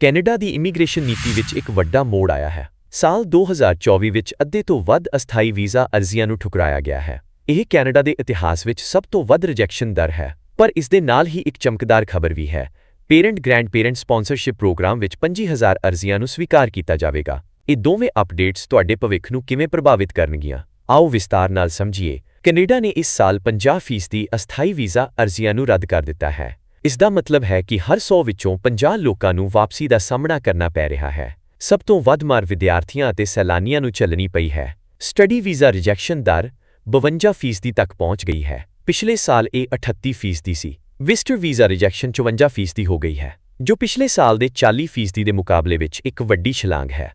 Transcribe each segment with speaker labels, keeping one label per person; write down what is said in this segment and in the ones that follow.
Speaker 1: Canada ਦੀ immigration ਨੀਤੀ ਵਿੱਚ ਇੱਕ ਵੱਡਾ ਮੋੜ ਆਇਆ ਹੈ। ਸਾਲ 2024 ਵਿੱਚ ਅੱਧੇ ਤੋਂ ਵੱਧ ਅਸਥਾਈ ਵੀਜ਼ਾ ਅਰਜ਼ੀਆਂ ਨੂੰ ਠੁਕਰਾਇਆ ਗਿਆ ਹੈ। ਇਹ ਕੈਨੇਡਾ ਦੇ ਇਤਿਹਾਸ ਵਿੱਚ ਸਭ ਤੋਂ ਵੱਧ ਰਿਜੈਕਸ਼ਨ ਦਰ ਹੈ, ਪਰ ਇਸ ਦੇ ਨਾਲ ਹੀ ਇੱਕ ਚਮਕਦਾਰ ਖਬਰ ਵੀ ਹੈ। Parent grand parent sponsorship programme ਵਿੱਚ 25000 ਅਰਜ਼ੀਆਂ ਨੂੰ ਸਵੀਕਾਰ ਕੀਤਾ ਜਾਵੇਗਾ। ਇਹ ਦੋਵੇਂ ਅਪਡੇਟਸ ਤੁਹਾਡੇ ਭਵਿੱਖ ਨੂੰ ਕਿਵੇਂ ਪ੍ਰਭਾਵਿਤ ਕਰਨਗੀਆਂ? ਆਓ ਵਿਸਤਾਰ ਨਾਲ ਸਮਝੀਏ। ਕੈਨੇਡਾ ਨੇ ਇਸ ਸਾਲ 50% ਦੀ ਅਸਥਾਈ ਵੀਜ਼ਾ ਅਰਜ਼ੀਆਂ ਨੂੰ ਰੱਦ ਕਰ ਦਿੱਤਾ ਹੈ। ਇਸ ਦਾ ਮਤਲਬ ਹੈ ਕਿ ਹਰ 100 ਵਿੱਚੋਂ 50 ਲੋਕਾਂ ਨੂੰ ਵਾਪਸੀ ਦਾ ਸਾਹਮਣਾ ਕਰਨਾ ਪੈ ਰਿਹਾ ਹੈ। ਸਭ ਤੋਂ ਵੱਧ ਮਾਰ ਵਿਦਿਆਰਥੀਆਂ ਅਤੇ ਸੈਲਾਨੀਆਂ ਨੂੰ ਚੱਲਣੀ ਪਈ ਹੈ। ਸਟੱਡੀ ਵੀਜ਼ਾ ਰਿਜੈਕਸ਼ਨ ਦਰ 52% ਤੱਕ ਪਹੁੰਚ ਗਈ ਹੈ। ਪਿਛਲੇ ਸਾਲ ਇਹ 38% ਸੀ। ਵਿਜ਼ਟਰ ਵੀਜ਼ਾ ਰਿਜੈਕਸ਼ਨ 54% ਹੋ ਗਈ ਹੈ ਜੋ ਪਿਛਲੇ ਸਾਲ ਦੇ 40% ਦੇ ਮੁਕਾਬਲੇ ਵਿੱਚ ਇੱਕ ਵੱਡੀ ਛਲਾਂਗ ਹੈ।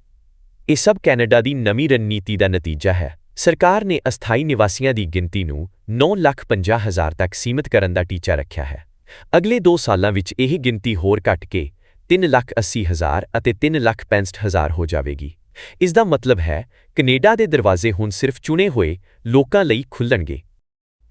Speaker 1: ਇਹ ਸਭ ਕੈਨੇਡਾ ਦੀ ਨਵੀਂ ਰਣਨੀਤੀ ਦਾ ਨਤੀਜਾ ਹੈ। ਸਰਕਾਰ ਨੇ ਅਸਥਾਈ ਨਿਵਾਸੀਆਂ ਦੀ ਗਿਣਤੀ ਨੂੰ 9,50,000 ਤੱਕ ਸੀਮਿਤ ਕਰਨ ਦਾ ਟੀਚਾ ਰੱਖਿਆ ਹੈ। ਅਗਲੇ 2 ਸਾਲਾਂ ਵਿੱਚ ਇਹ ਗਿਣਤੀ ਹੋਰ ਘਟ ਕੇ 3,80,000 ਅਤੇ 3,65,000 ਹੋ ਜਾਵੇਗੀ। ਇਸ ਦਾ ਮਤਲਬ ਹੈ ਕੈਨੇਡਾ ਦੇ ਦਰਵਾਜ਼ੇ ਹੁਣ ਸਿਰਫ ਚੁਣੇ ਹੋਏ ਲੋਕਾਂ ਲਈ ਖੁੱਲਣਗੇ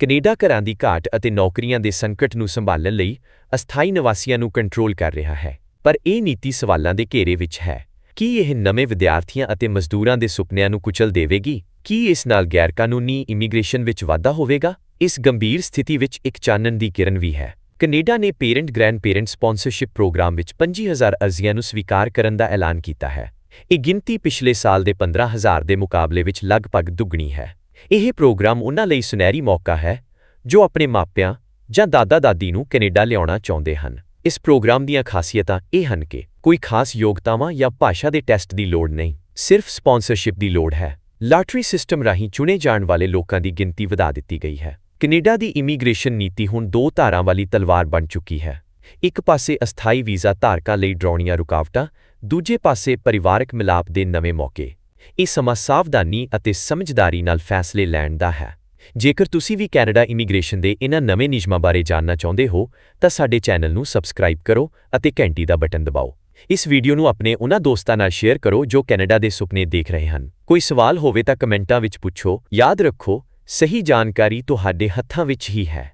Speaker 1: ਕੈਨੇਡਾ ਘਰਾਂ ਦੀ ਘਾਟ ਅਤੇ ਨੌਕਰੀਆਂ ਦੇ ਸੰਕਟ ਨੂੰ ਸੰਭਾਲਣ ਲਈ ਅਸਥਾਈ ਨਿਵਾਸੀਆਂ ਨੂੰ ਕੰਟਰੋਲ ਕਰ ਰਿਹਾ ਹੈ। ਪਰ ਇਹ ਨੀਤੀ ਸਵਾਲਾਂ ਦੇ ਘੇਰੇ ਵਿੱਚ ਹੈ। ਕੀ ਇਹ ਨਵੇਂ ਵਿਦਿਆਰਥੀਆਂ ਅਤੇ ਮਜ਼ਦੂਰਾਂ ਦੇ ਸੁਪਨਿਆਂ ਨੂੰ ਕੁਚਲ ਦੇਵੇਗੀ? ਕੀ ਇਸ ਨਾਲ ਗੈਰਕਾਨੂੰਨੀ ਇਮੀਗ੍ਰੇਸ਼ਨ ਵਿੱਚ ਵਾਧਾ ਹੋਵੇਗਾ? ਇਸ ਗੰਭੀਰ ਸਥਿਤੀ ਵਿੱਚ ਇੱਕ ਚਾਨਣ ਦੀ ਕਿਰਨ ਵੀ ਹੈ। ਕੈਨੇਡਾ ਨੇ parent grand parent sponsorship programme ਵਿੱਚ 25000 ਅਰਜ਼ੀਆਂ ਨੂੰ ਸਵੀਕਾਰ ਕਰਨ ਦਾ ਐਲਾਨ ਕੀਤਾ ਹੈ। ਇਹ ਗਿਣਤੀ ਪਿਛਲੇ ਸਾਲ ਦੇ 15000 ਦੇ ਮੁਕਾਬਲੇ ਵਿੱਚ ਲਗਭਗ ਦੁੱਗਣੀ ਹੈ। ਇਹ ਪ੍ਰੋਗਰਾਮ ਉਨ੍ਹਾਂ ਲਈ ਸੁਨਹਿਰੀ ਮੌਕਾ ਹੈ, ਜੋ ਆਪਣੇ ਮਾਪਿਆਂ ਜਾਂ ਦਾਦਾ-ਦਾਦੀ ਨੂੰ ਕੈਨੇਡਾ ਲਿਆਉਣਾ ਚਾਹੁੰਦੇ ਹਨ। ਇਸ ਪ੍ਰੋਗਰਾਮ ਦੀਆਂ ਖਾਸੀਅਤਾਂ ਇਹ ਹਨ ਕਿ ਕੋਈ ਖਾਸ ਯੋਗਤਾਵਾਂ ਜਾਂ ਭਾਸ਼ਾ ਦੇ ਟੈਸਟ ਦੀ ਲੋੜ ਨਹੀਂ, ਸਿਰਫ ਸਪਾਂਸਰਸ਼ਿਪ ਦੀ ਲੋੜ ਹੈ। ਲਾਟਰੀ ਸਿਸਟਮ ਰਾਹੀਂ ਚੁਣੇ ਜਾਣ ਵਾਲੇ ਲੋਕਾਂ ਦੀ ਗਿਣਤੀ ਵਧਾ ਦਿੱਤੀ ਗਈ ਹੈ। ਕੈਨੇਡਾ ਦੀ ਇਮੀਗ੍ਰੇਸ਼ਨ ਨੀਤੀ ਹੁਣ ਦੋ ਧਾਰਾਂ ਵਾਲੀ ਤਲਵਾਰ ਬਣ ਚੁੱਕੀ ਹੈ। ਇੱਕ ਪਾਸੇ ਅਸਥਾਈ ਵੀਜ਼ਾ ਧਾਰਕਾਂ ਲਈ ਡਰਾਉਣੀਆਂ ਰੁਕਾਵਟਾਂ, ਦੂਜੇ ਪਾਸੇ ਪਰਿਵਾਰਕ ਮਿਲਾਪ ਦੇ ਨਵੇਂ ਮੌਕੇ। ਇਹ ਸਮਾਂ ਸਾਵਧਾਨੀ ਅਤੇ ਸਮਝਦਾਰੀ ਨਾਲ ਫੈਸਲੇ ਲੈਣ ਦਾ ਹੈ। ਜੇਕਰ ਤੁਸੀਂ ਵੀ ਕੈਨੇਡਾ ਇਮੀਗ੍ਰੇਸ਼ਨ ਦੇ ਇਹਨਾਂ ਨਵੇਂ ਨਿਯਮਾਂ ਬਾਰੇ ਜਾਣਨਾ ਚਾਹੁੰਦੇ ਹੋ, ਤਾਂ ਸਾਡੇ ਚੈਨਲ ਨੂੰ ਸਬਸਕ੍ਰਾਈਬ ਕਰੋ ਅਤੇ ਘੰਟੀ ਦਾ ਬਟਨ ਦਬਾਓ। ਇਸ ਵੀਡੀਓ ਨੂੰ ਆਪਣੇ ਉਹਨਾਂ ਦੋਸਤਾਂ ਨਾਲ ਸ਼ੇਅਰ ਕਰੋ ਜੋ ਕੈਨੇਡਾ ਦੇ ਸੁਪਨੇ ਦੇਖ ਰਹੇ ਹਨ। ਕੋਈ ਸਵਾਲ ਹੋਵੇ ਤਾਂ ਕਮੈਂਟਾਂ ਵਿੱਚ ਪੁੱਛੋ, ਯਾਦ ਰੱਖੋ ਸਹੀ ਜਾਣਕਾਰੀ ਤੁਹਾਡੇ ਹੱਥਾਂ ਵਿੱਚ ਹੀ ਹੈ।